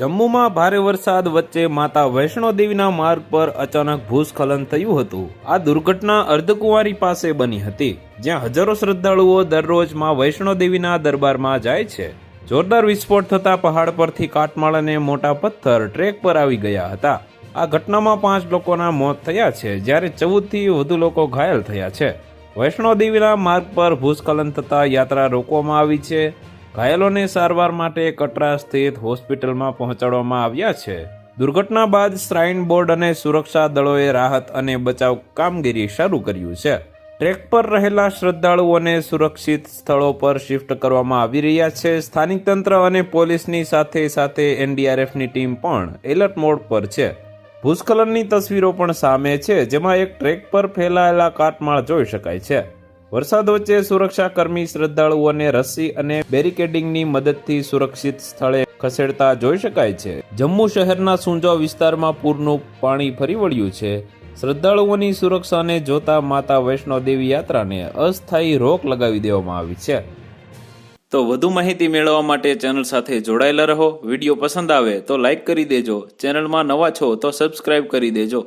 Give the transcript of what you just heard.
જમ્મુમાં ભારે વરસાદ વચ્ચે માતા વૈષ્ણોદેવીના માર્ગ પર અચાનક ભૂસ્ખલન થયું હતું. આ દુર્ઘટના અર્ધકુંવારી પાસે બની હતી, જ્યાં હજારો શ્રદ્ધાળુઓ દરરોજમાં વૈષ્ણોદેવીના દરબારમાં જાય છે. જોરદાર વિસ્ફોટ થતા પહાડ પરથી કાટમાળ અને મોટા પથ્થર ટ્રેક પર આવી ગયા હતા. આ ઘટનામાં પાંચ લોકોના મોત થયા છે, જ્યારે ચૌદથી વધુ લોકો ઘાયલ થયા છે. વૈષ્ણોદેવીના માર્ગ પર ભૂસ્ખલન થતા યાત્રા રોકવામાં આવી છે. ઘાયલોને સારવાર માટે કટરા સ્થિત હોસ્પિટલમાં પહોંચાડવામાં આવ્યા છે. દુર્ઘટના બાદ શ્રાઇન બોર્ડ અને સુરક્ષા દળોએ રાહત અને બચાવ કામગીરી શરૂ કર્યું છે. ટ્રેક પર રહેલા શ્રદ્ધાળુઓને સુરક્ષિત સ્થળો પર શિફ્ટ કરવામાં આવી રહ્યા છે. સ્થાનિક તંત્ર અને પોલીસની સાથે સાથે એનડીઆરએફની ટીમ પણ એલર્ટ મોડ પર છે. ભૂસ્ખલનની તસવીરો પણ સામે છે, જેમાં એક ટ્રેક પર ફેલાયેલા કાટમાળ જોઈ શકાય છે. વરસાદ વચ્ચે સુરક્ષાકર્મી શ્રદ્ધાળુઓને રસ્સી અને બેરિકેડિંગની મદદથી સુરક્ષિત સ્થળે ખસેડતા જોઈ શકાય છે. જમ્મુ શહેરના સુંજો વિસ્તારમાં પૂરનું પાણી ફરી વળ્યું છે. શ્રદ્ધાળુઓની સુરક્ષાને જોતા માતા વૈષ્ણોદેવી યાત્રાને અસ્થાયી રોક લગાવી દેવામાં આવી છે. તો વધુ માહિતી મેળવવા માટે ચેનલ સાથે જોડાયેલા રહો. વીડિયો પસંદ આવે તો લાઈક કરી દેજો. ચેનલમાં નવા છો તો સબસ્ક્રાઇબ કરી દેજો.